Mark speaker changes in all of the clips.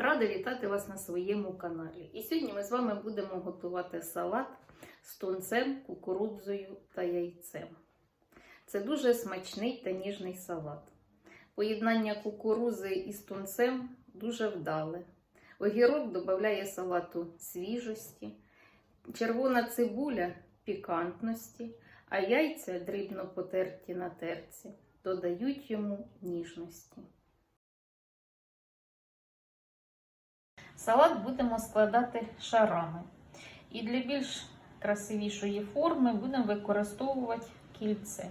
Speaker 1: Рада вітати вас на своєму каналі. І сьогодні ми з вами будемо готувати салат з тунцем, кукурудзою та яйцем. Це дуже смачний та ніжний салат. Поєднання кукурузи із тунцем дуже вдале. Огірок додає салату свіжості, червона цибуля пікантності, а яйця дрібно потерті на терці додають йому ніжності. Салат будемо складати шарами. І для більш красивішої форми будемо використовувати кільце.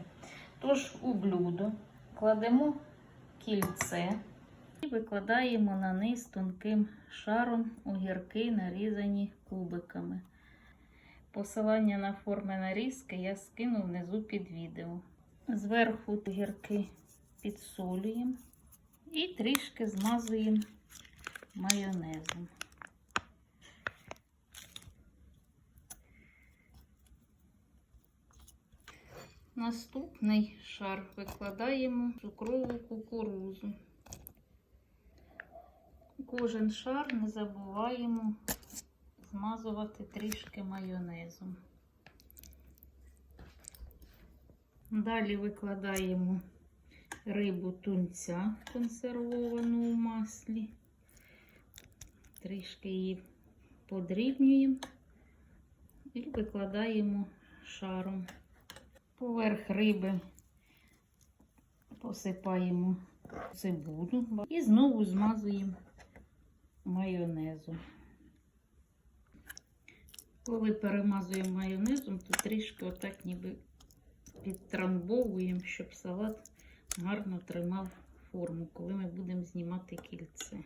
Speaker 1: Тож у блюдо кладемо кільце і викладаємо на низ тонким шаром огірки, нарізані кубиками. Посилання на форми нарізки я скину внизу під відео. Зверху огірки підсолюємо і трішки змазуємо майонезом. Наступний шар викладаємо цукрову кукурузу. Кожен шар не забуваємо змазувати трішки майонезом. Далі викладаємо рибу тунця консервовану у маслі. Трішки її подрібнюємо і викладаємо шаром. Поверх риби посипаємо цибулю і знову змазуємо майонезом. Коли перемазуємо майонезом, то трішки отак ніби підтрамбовуємо, щоб салат гарно тримав форму, коли ми будемо знімати кільце.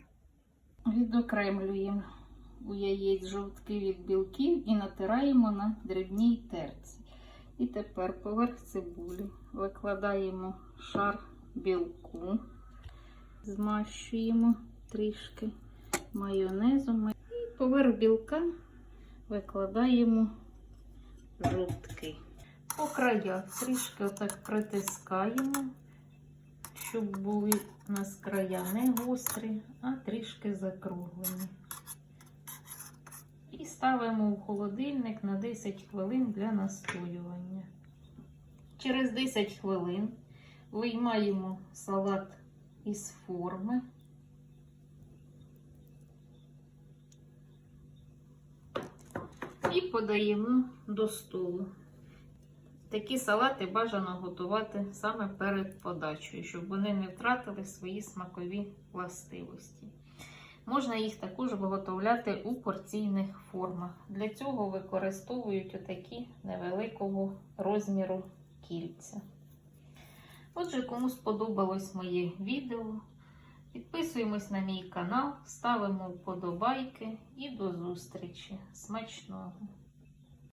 Speaker 1: Відокремлюємо у яєць жовтки від білків і натираємо на дрібній терці. І тепер поверх цибулі викладаємо шар білку, змащуємо трішки майонезом і поверх білка викладаємо жовтки. По краях трішки отак притискаємо, щоб були у нас края не гострі, а трішки закруглені. І ставимо в холодильник на 10 хвилин для настоювання. Через 10 хвилин виймаємо салат із форми. І подаємо до столу. Такі салати бажано готувати саме перед подачею, щоб вони не втратили свої смакові властивості. Можна їх також виготовляти у порційних формах. Для цього використовують отакі невеликого розміру кільця. Отже, кому сподобалось моє відео, підписуємось на мій канал, ставимо вподобайки і до зустрічі. Смачного!